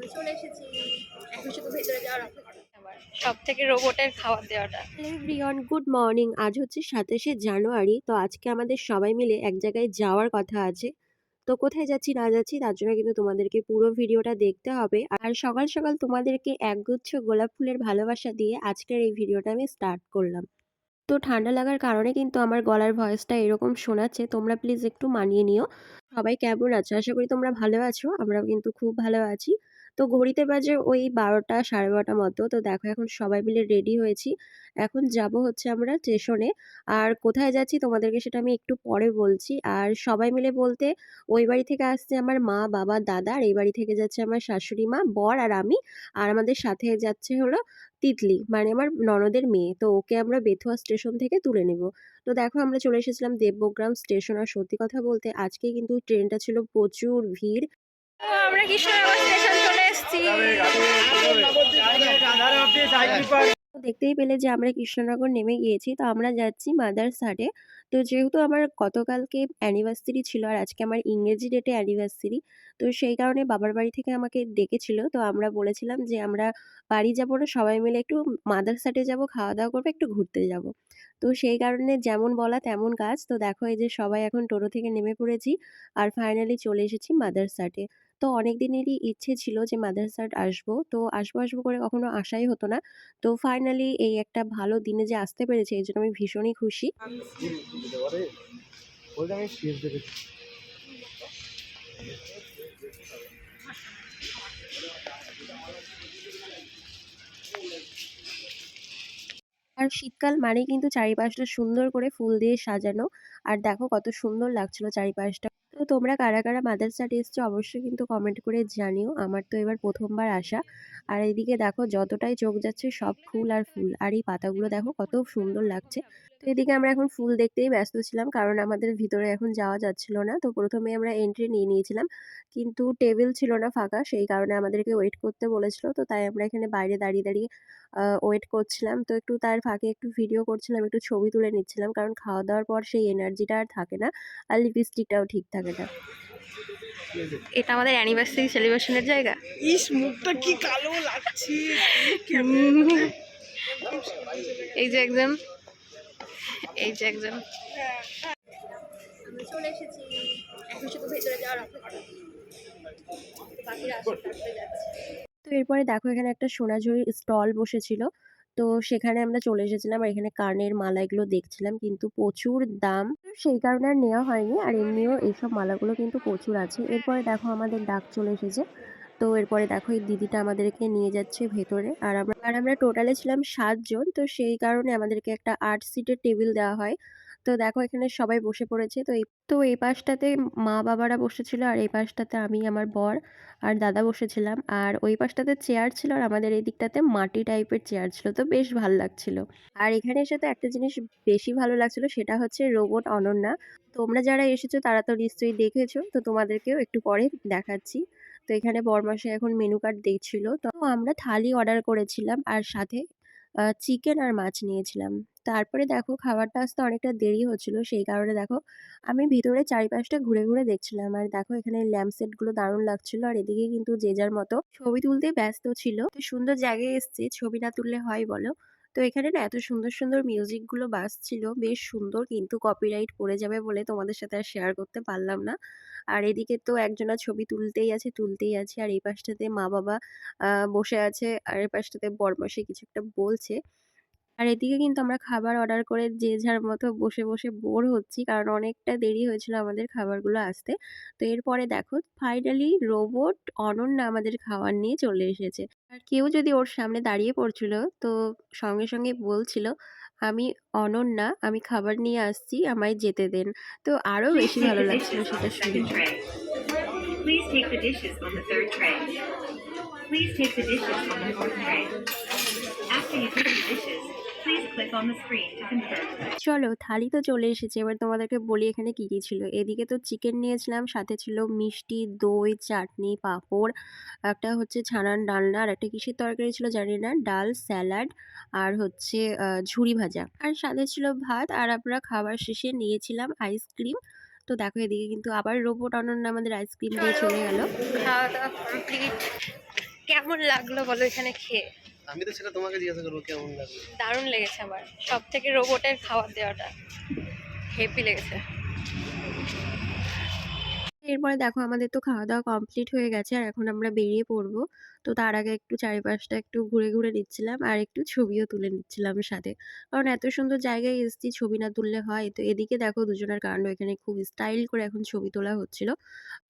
আমরা চলে এসেছি। এখন শুধু ভেতরে যাওয়ার অপেক্ষা সব থেকে রোবটের খাবার দেওয়াটা। এভরিওয়ান গুড মর্নিং আজ হচ্ছে সাতাশে জানুয়ারি তো আজকে আমাদের সবাই মিলে এক জায়গায় যাওয়ার কথা আছে। তো কোথায় যাচ্ছি না যাচ্ছি তার জন্য কিন্তু তোমাদেরকে পুরো ভিডিওটা দেখতে হবে। আর সকাল সকাল তোমাদেরকে একগুচ্ছ গোলাপ ফুলের ভালোবাসা দিয়ে আজকের এই ভিডিওটা আমি স্টার্ট করলাম। তো ঠান্ডা লাগার কারণে কিন্তু আমার গলার ভয়েসটা এরকম শোনাচ্ছে তোমরা প্লিজ একটু মানিয়ে নিও। সবাই কেমন আছো? আশা করি তোমরা ভালো আছো আমরাও কিন্তু খুব ভালো আছি। তো ঘড়িতে বাজে ওই বারোটা, সাড়ে বারোটা মতো। তো দেখো এখন সবাই মিলে রেডি হয়েছি। এখন যাব হচ্ছে আমরা স্টেশনে আর কোথায় যাচ্ছি তোমাদেরকে সেটা আমি একটু পরে বলছি। আর সবাই মিলে বলতে ওই বাড়ি থেকে আসছে আমার মা, বাবা, দাদা। আর এই বাড়ি থেকে যাচ্ছে আমার শাশুড়ি মা, বর আর আমি। আর আমাদের সাথে যাচ্ছে হলো তিতলি মানে আমার ননদের মেয়ে। তো ওকে আমরা বেথুয়া স্টেশন থেকে তুলে নেব। তো দেখো আমরা চলে এসেছিলাম দেবগ্রাম স্টেশন আর সত্যি কথা বলতে আজকে কিন্তু ট্রেনটা ছিল প্রচুর ভিড়। দেখতেই পেলে যে আমরা কৃষ্ণনগর নেমে গিয়েছি, তো আমরা যাচ্ছি মাদার্স হাটে। তো যেহেতু আমার গতকালকে অ্যানিভার্সারি ছিল আর আজকে আমার ইংরেজি ডেটে অ্যানিভার্সারি তো সেই কারণে বাবার বাড়ি থেকে আমাকে ডেকেছিল। তো আমরা বলেছিলাম যে আমরা বাড়ি যাব না, সবাই মিলে একটু মাদার্স হাটে যাব খাওয়া দাওয়া করব, একটু ঘুরতে যাব। তো সেই কারণে যেমন বলা তেমন কাজ। তো দেখো এই যে সবাই এখন টোটো থেকে নেমে পড়েছি, আর ফাইনালি চলে এসেছি মাদার্স হাটে। তো অনেক দিনেরই ইচ্ছে ছিল যে মাদ্রাসার আসব। তো আসব আসব করে কখনো আশাই হতো না। তো ফাইনালি এই একটা ভালো দিনে যে আসতে পেরেছে এই জন্য আমি ভীষণই খুশি। আমি আর শীতকাল মানে কিন্তু চারিপাশটা সুন্দর করে ফুল দিয়ে সাজানো। আর দেখো কত সুন্দর লাগছিল চারিপাশটা। তো তোমরা কারা কারা মাদার্স এসছো অবশ্যই কিন্তু কমেন্ট করে জানিও। আমার তো এবার প্রথমবার আসা। আর এদিকে দেখো যতটাই চোখ যাচ্ছে সব ফুল আর ফুল। আর এই পাতাগুলো দেখো কত সুন্দর লাগছে। তো এদিকে আমরা এখন ফুল দেখতেই ব্যস্ত ছিলাম কারণ আমাদের ভিতরে এখন যাওয়া যাচ্ছিল না। তো প্রথমে আমরা এন্ট্রি নিয়ে নিয়েছিলাম কিন্তু টেবিল ছিল না ফাঁকা সেই কারণে আমাদেরকে ওয়েট করতে বলেছিল। তো তাই আমরা এখানে বাইরে দাঁড়িয়ে দাঁড়িয়ে ওয়েট করছিলাম। তো একটু তার ফাঁকে একটু ভিডিও করছিলাম একটু ছবি তুলে নিচ্ছিলাম কারণ খাওয়া দাওয়ার পর সেই এনার্জিটা আর থাকে না আর লিপস্টিকটাও ঠিক থাকে না। এটা আমাদের অ্যানিভার্সারি সেলিব্রেশনের জায়গা। ইস মুখটা কি কালো লাগছে। এই যে একজন এই যে একজন। আমরা চলে এসেছি। এখন শুধু ভেতরে যাওয়ার অপেক্ষা। বাকিরা আসে তারপরে যাচ্ছে। তো এরপরে দেখো এখানে একটা সোনাঝুরির স্টল বসেছিল। তো সেখানে আমরা চলে এসেছিলাম আর এখানে কানের মালা এগুলো দেখছিলাম কিন্তু প্রচুর দাম। সেই কারণে আর নেওয়া হয়নি আর এমনিও এইসব মালাগুলো কিন্তু প্রচুর আছে। এরপরে দেখো আমাদের ডাক চলে এসেছে। তো এরপরে দেখো এই দিদিটা আমাদেরকে নিয়ে যাচ্ছে ভেতরে। আর আমরা আর আমরা টোটালে ছিলাম সাতজন তো সেই কারণে আমাদেরকে একটা আট সিটের টেবিল দেওয়া হয়। তো দেখো এখানে সবাই বসে পড়েছে, তো এই তো এই পাশটাতে মা বাবারা বসেছিল আর এই পাশটাতে আমি, আমার বর আর দাদা বসেছিলাম। আর ওই পাশটাতে চেয়ার ছিল আর আমাদের এই দিকটাতে মাটি টাইপের চেয়ার ছিল, তো বেশ ভালো লাগছিল। আর এখানে এসে তো একটা জিনিস বেশি ভালো লাগছিল, সেটা হচ্ছে রোবট অনন্যা। তোমরা যারা এসেছ তারা তো নিশ্চয়ই দেখেছ, তো তোমাদেরকেও একটু পরে দেখাচ্ছি। তো এখানে বরমাসে এখন মেনু কার্ড দেখছিল তো আমরা থালি অর্ডার করেছিলাম আর সাথে চিকেন আর মাছ নিয়েছিলাম। তারপরে দেখো খাবারটা আসতে অনেকটা দেরি হচ্ছিল, সেই কারণে দেখো আমি ভিতরে চারিপাশটা ঘুরে ঘুরে দেখছিলাম। আর দেখো এখানে ল্যাম্প সেটগুলো দারুণ লাগছিল আর এদিকে কিন্তু যে যার মতো ছবি তুলতে ব্যস্ত ছিল। তো সুন্দর জায়গায় এসছে, ছবি না তুললে হয় বলো? তো এখানে না এত সুন্দর সুন্দর মিউজিকগুলো বাজছিল। বেশ সুন্দর কিন্তু কপিরাইট পড়ে যাবে বলে তোমাদের সাথে আর শেয়ার করতে পারলাম না। আর এদিকে তো একজনা ছবি তুলতেই আছে তুলতেই আছে। আর এই পাশটাতে মা বাবা বসে আছে। আর এই পাশটাতে বরমাসে কিছু একটা বলছে। আর এদিকে কিন্তু আমরা খাবার অর্ডার করে যে যার মতো বসে বসে বোর হচ্ছি। কারণ অনেকটা দেরি হয়েছিল আমাদের খাবারগুলো আসতে। তো এরপরে দেখো ফাইনালি রোবট অনন্যা আমাদের খাবার নিয়ে চলে এসেছে। আর কেউ যদি ওর সামনে দাঁড়িয়ে পড়ছিল তো সঙ্গে সঙ্গে বলছিল আমি অনন্যা আমি খাবার নিয়ে আসছি আমায় যেতে দেন। তো আরও বেশি ভালো লাগছিল সেটা শুনে। Please take the dishes on the third tray. Please take the dishes on the fourth tray. After you take the dishes, please click on the screen to confirm. চলো থালি তো চলে এসেছে। এবার তোমাদেরকে বলি এখানে কি কি ছিল। এদিকে তো চিকেন নিয়েছিলাম সাথে ছিল মিষ্টি দই চাটনি পাঁপড় একটা হচ্ছে ছানার ডালনা আর একটা কিসের তরকারি ছিল জানি না ডাল স্যালাড আর হচ্ছে ঝুড়ি ভাজা। আর সাথে ছিল ভাত আর আমরা খাবার শেষে নিয়েছিলাম আইসক্রিম। তো দেখো এদিকে কিন্তু আবার রোবট অনন্য আমাদের আইসক্রিম দিয়ে চলে গেল। খাওয়া দাওয়া কমপ্লিট কেমন লাগল বলো এখানে খেয়ে? আমি তো সেটা তোমাকে জিজ্ঞাসা করব কেমন লাগল? দারুণ লেগেছে আমার। সব থেকে রোবটের খাবার দেওয়াটা। হেভি লেগেছে। এরপরে দেখো আমাদের তো খাওয়া দাওয়া কমপ্লিট হয়ে গেছে আর এখন আমরা বেরিয়ে পড়ব। তো তার আগে একটু চারিপাশটা একটু ঘুরে ঘুরে নিচ্ছিলাম আর একটু ছবিও তুলে নিচ্ছিলাম সাথে। কারণ এত সুন্দর জায়গায় এসেছি ছবি না তুললে হয়। তো এদিকে দেখো দুজনের কাণ্ড, এখানে খুব স্টাইল করে এখন ছবি তোলা হচ্ছিল।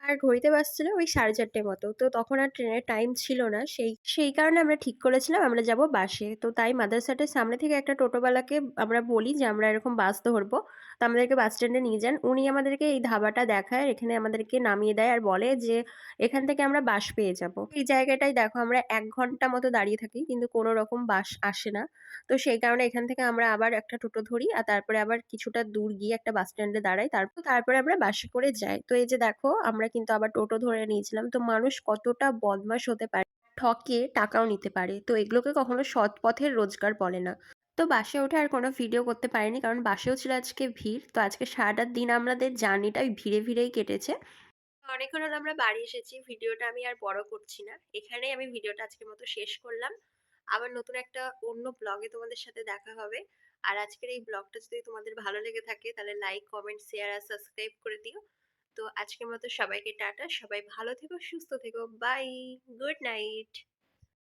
আর ঘড়িতে বাজছিল ওই সাড়ে চারটে মতো। তো তখন আর ট্রেনের টাইম ছিল না। সেই সেই কারণে আমরা ঠিক করেছিলাম আমরা যাব বাসে। তো তাই মাদারসাটের সামনে থেকে একটা টোটোওয়ালাকে আমরা বলি যে আমরা এরকম বাস ধরবো। তো আমাদেরকে বাস স্ট্যান্ডে নিয়ে যান। উনি আমাদেরকে এই ধাবাটা দেখায়। এখানে আমাদেরকে নামিয়ে দেয় আর বলে যে এখান থেকে আমরা বাস পেয়ে যাব। এই জায়গাটায় দেখো আমরা এক ঘণ্টা মতো দাঁড়িয়ে থাকি, কিন্তু কোনো রকম বাস আসে না। তো সেই কারণে এখান থেকে আমরা আবার একটা টোটো ধরি আর তারপরে আবার কিছুটা দূর গিয়ে একটা বাস স্ট্যান্ডে দাঁড়াই। তারপর তারপরে আমরা বাসে করে যাই। তো এই যে দেখো, আমরা কিন্তু আবার টোটো ধরে নিয়েছিলাম। তো মানুষ কতটা বদমাশ হতে পারে, ঠকে টাকাও নিতে পারে। তো এগুলোকে কখনো সৎ পথের রোজগার বলে না। তো বাসে ওঠে আর কোনো ভিডিও করতে পারিনি, কারণ বাসেও ছিল আজকে ভিড়। তো আজকে সারাটা দিন আমাদের জার্নিটা ওই ভিড়ে ভিড়েই কেটেছে। অনেকক্ষণ হলো আমরা বাড়ি এসেছি, ভিডিওটা আমি আর বড় করছি না। এখানেই আমি ভিডিওটা আজকের মতো শেষ করলাম। আবার নতুন একটা অন্য ব্লগে তোমাদের সাথে দেখা হবে। আর আজকের এই ব্লগটা যদি তোমাদের ভালো লেগে থাকে, তাহলে লাইক কমেন্ট শেয়ার আর সাবস্ক্রাইব করে দিও। তো আজকের মতো সবাইকে টাটা, সবাই ভালো থেকো, সুস্থ থেকো বাই গুড নাইট